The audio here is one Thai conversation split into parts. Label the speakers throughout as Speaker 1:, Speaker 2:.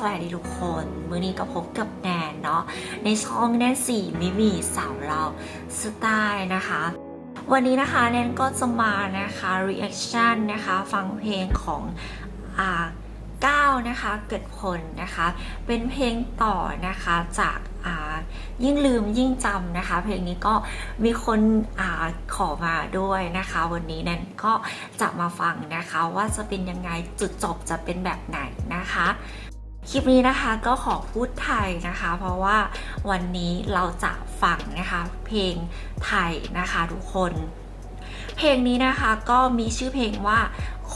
Speaker 1: สวัสดีทุกคนมื้อนี้ก็พบกับแนนเนาะในช่องแนนสี่มิมีสาวเราสไตล์นะคะ วันนี้นะคะแนนก็จะมานะคะ reaction นะคะฟังเพลงของอ่าก้าวนะคะเกิดผลนะคะเป็นเพลงต่อนะคะจากอ่ายิ่งลืมยิ่งจำนะคะ เพลงนี้ก็มีคนอ่าขอมาด้วยนะคะ วันนี้แนนก็จะมาฟังนะคะว่าจะเป็นยังไงจุดจบจะเป็นแบบไหนนะคะ คลิปนี้นะคะก็ขอพูดไทยนะคะ เพราะว่าวันนี้เราจะฟังนะคะเพลงไทยนะคะทุกคน เพลงนี้นะคะก็มีชื่อเพลงว่า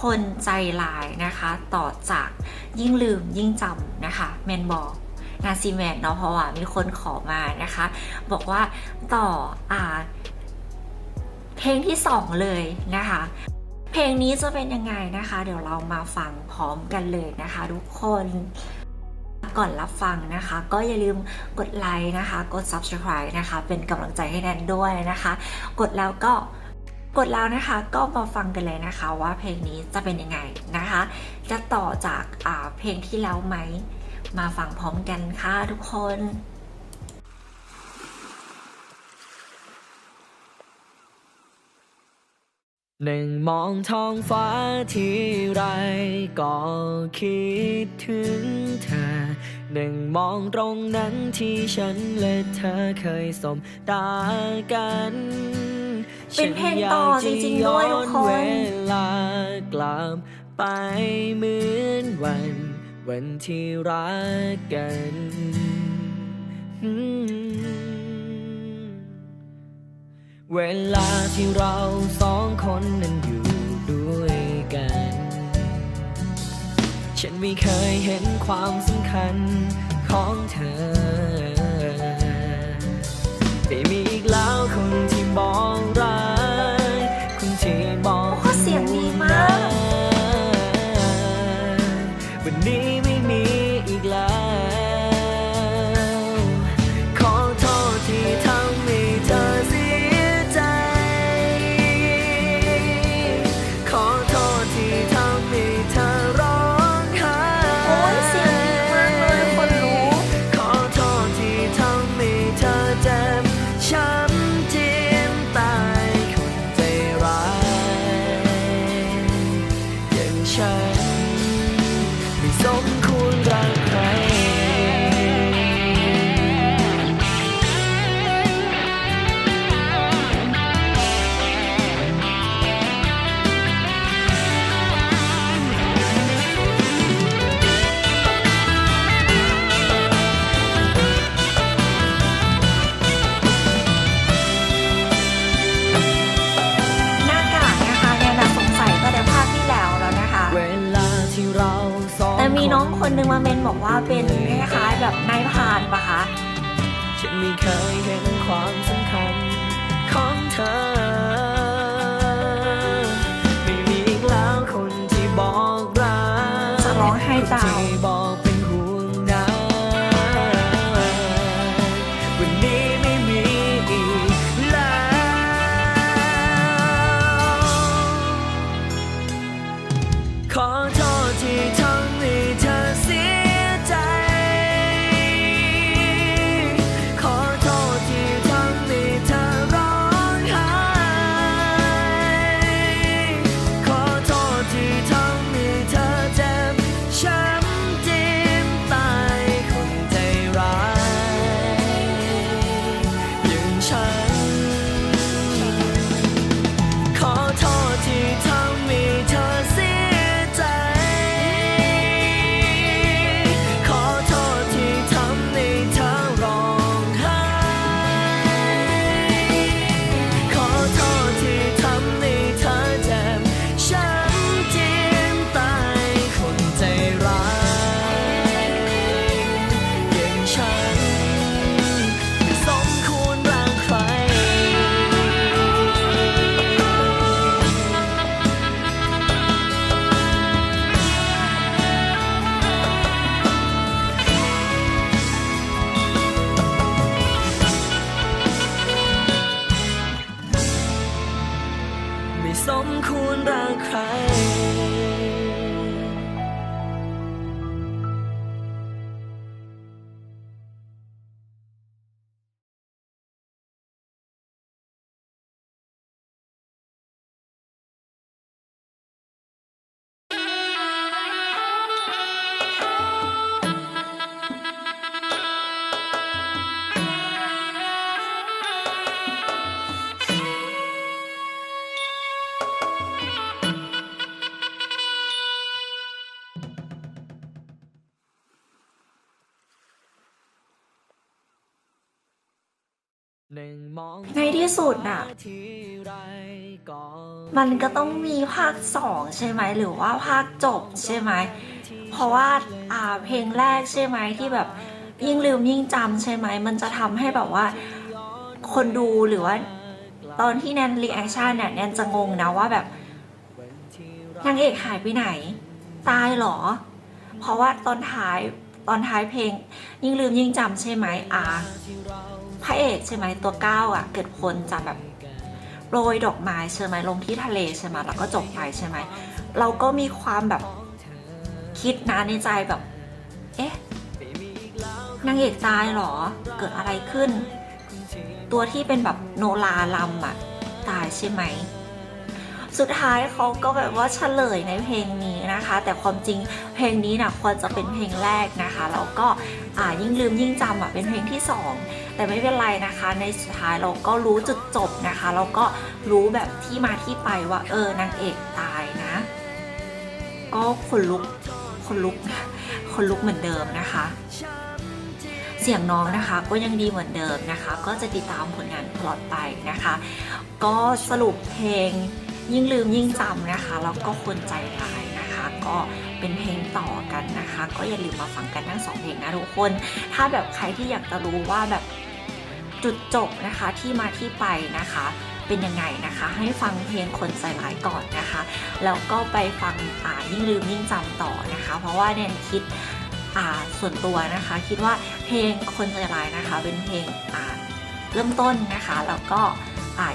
Speaker 1: คนใจลายนะคะ ต่อจากยิ่งลืมยิ่งจำนะคะแมนบอกนาซีแมนเนาะเพราะว่ามีคนขอมานะคะ บอกว่าต่ออ่าเพลงที่สองเลยนะคะ เพลงนี้จะเป็นยังไงนะคะ เดี๋ยวเรามาฟังพร้อมกันเลยนะคะทุกคน ก่อนรับฟังนะคะ ก็อย่าลืมกดไลค์นะคะ กด subscribe นะคะ เป็นกำลังใจให้แนนด้วยนะคะ กดแล้วก็กดแล้วนะคะก็มาฟังกันเลยนะคะว่าเพลงนี้จะเป็นยังไงนะคะ จะต่อจากเพลงที่แล้วไหม มาฟังพร้อมกันค่ะทุกคน
Speaker 2: หนึ่งมองท้องฟ้าที่ไรก็คิดถึงเธอ หนึ่งมองตรงนั้นที่ฉันและเธอเคยสมตากัน
Speaker 1: เป็นเพลงต่อจริงๆด้วยทุกคน
Speaker 2: เวลากลับไปเหมือนวัน วันที่รักกันเวลาที่เราสอง ไม่เคยเห็นความสำคัญของเธอ ไม่มีอีกแล้ว
Speaker 1: คน
Speaker 2: ที่บอกรั
Speaker 1: ก คนนึงมาเมนบอกว่าเป็นคล้ายๆแบบนายพรานปะคะ
Speaker 2: ฉันไม่เคยเห็นความสำคัญของเธอ ไม่มีอีกแล้วคนที่บอกรัก
Speaker 1: จะร้องไห้
Speaker 2: คน
Speaker 1: ตาม ในที่สุดน่ะ มันก็ต้องมีภาคสองใช่ไหม หรือว่าภาคจบใช่ไหม เพราะว่าอ่าเพลงแรกใช่ไหมที่แบบยิ่งลืมยิ่งจำใช่ไหม มันจะทำให้แบบว่า คนดูหรือว่า ตอนที่แนนรีแอคชั่นเนี่ยแนนจะงงนะว่าแบบนางเอกหายไปไหน ตายเหรอ เพราะว่าตอนท้ายตอนท้ายเพลง ยิ่งลืมยิ่งจำใช่ไหมอ่า พระเอกใช่ไหมตัวก้าวอะ เกิดคนจะแบบโรยดอกไม้ใช่ไหมลงที่ทะเลใช่ไหมแล้วก็จบไปใช่ไหมเราก็มีความแบบคิดนะในใจแบบ เอ๊ะนางเอกตายเหรอ เกิดอะไรขึ้น ตัวที่เป็นแบบโนลาลัมอะตายใช่ไหม สุดท้ายเขาก็แบบว่าเฉลยในเพลงนี้นะคะ แต่ความจริงเพลงนี้นะควรจะเป็นเพลงแรกนะคะแล้วก็อ่ายิ่งลืมยิ่งจำอะเป็นเพลงที่สองแต่ไม่เป็นไรนะคะ ในสุดท้ายเราก็รู้จุดจบนะคะเราก็รู้แบบที่มาที่ไปว่าเออนางเอกตายนะ ก็คนลุกคนลุกคนลุกเหมือนเดิมนะคะเสียงน้องนะคะก็ยังดีเหมือนเดิมนะคะ ก็จะติดตามผลงานตลอดไปนะคะ ก็สรุปเพลง ยิ่งลืมยิ่งจำนะคะ แล้วก็คนใจร้ายนะคะ ก็เป็นเพลงต่อกันนะคะ ก็อย่าลืมมาฟังกันทั้งสองเพลงนะทุกคน ถ้าแบบใครที่อยากจะรู้ว่าแบบจุดจบนะคะที่มาที่ไปนะคะเป็นยังไงนะคะ ให้ฟังเพลงคนใจร้ายก่อนนะคะ แล้วก็ไปฟังอ่ายิ่งลืมยิ่งจำต่อนะคะ เพราะว่าแนนคิดอ่าส่วนตัวนะคะ คิดว่าเพลงคนใจร้ายนะคะ เป็นเพลงอ่าเริ่มต้นนะคะ แล้วก็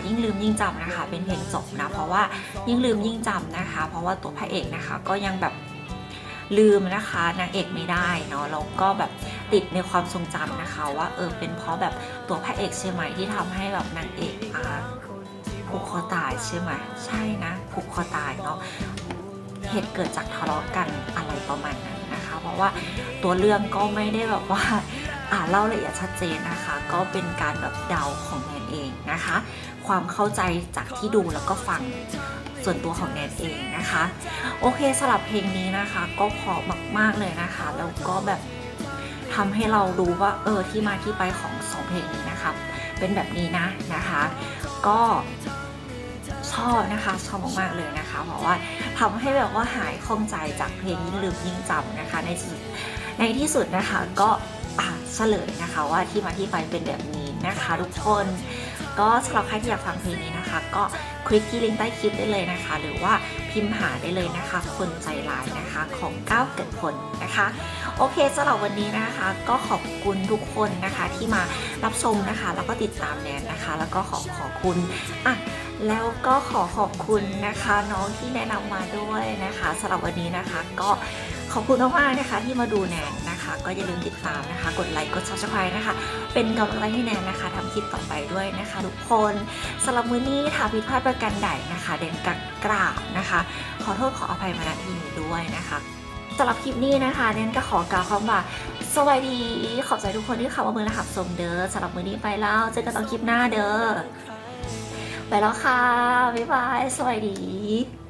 Speaker 1: ยิ่งลืมยิ่งจำนะคะ เป็นเพลงจบนะ เพราะว่ายิ่งลืมยิ่งจำนะคะ เพราะว่าตัวพระเอกนะคะก็ยังแบบลืมนะคะนางเอกไม่ได้เนาะแล้วก็แบบติดในความทรงจำนะคะ ว่าเออเป็นเพราะแบบตัวพระเอกใช่ไหมที่ทำให้แบบนางเอกอ่าผูกคอตายใช่ไหมใช่นะผูกคอตายเนาะเหตุเกิดจากทะเลาะกันอะไรประมาณนั้นนะคะ เพราะว่าตัวเรื่องก็ไม่ได้แบบว่าอ่านเล่าละเอียดชัดเจนนะคะ ก็เป็นการแบบเดาของ เองนะคะ ความเข้าใจจากที่ดูแล้วก็ฟังส่วนตัวของแนนเองนะคะ โอเคสำหรับเพลงนี้นะคะ ก็เพอมาก ๆ เลยนะคะ แล้วก็แบบทำให้เรารู้ว่าเออที่มาที่ไปของสองเพลงนี้นะคะเป็นแบบนี้นะนะคะ ก็ชอบนะคะชอบมาก ๆ เลยนะคะ เพราะว่าทำให้แบบว่าหายข้องใจจากเพลงยิ่งลืมยิ่งจำนะคะ ในที่สุดในที่สุดนะคะก็เฉลยนะคะว่าที่มาที่ไปเป็นแบบนี้ นะคะทุกคนก็สำหรับใครที่อยากฟังเพลงนี้นะคะ ก็คลิกที่ลิงก์ใต้คลิปได้เลยนะคะ หรือว่าพิมพ์หาได้เลยนะคะ คนใจร้ายนะคะของก้าวเกิดผลนะคะ โอเคสำหรับวันนี้นะคะ ก็ขอบคุณทุกคนนะคะที่มารับชมนะคะ แล้วก็ติดตามแนนนะคะ แล้วก็ขอขอบคุณอะแล้วก็ขอขอบคุณนะคะ น้องที่แนะนำมาด้วยนะคะสำหรับวันนี้นะคะ ก็ขอบคุณมากๆนะคะที่มาดูแนนนะคะ ก็อย่าลืมติดตามนะคะ กดไลค์ กด subscribe นะคะ เป็นกำลังใจให้แนนนะคะทำคลิปต่อไปด้วยนะคะ ทุกคนสำหรับมื้อนี้ถ้าผิดพลาดประกันใดนะคะ เดนกักกราบนะคะ ขอโทษขออภัยมาณที่นี้ด้วยนะคะสำหรับคลิปนี้นะคะเดนก็ขอกล่าวคำว่าสวัสดี ขอบใจทุกคนที่เข้ามาเมือนะครับสมเด้อสำหรับมื้อนี้ไปแล้วเจอกันตอนคลิปหน้าเด้อไปแล้วค่ะ บ๊ายบาย สวัสดี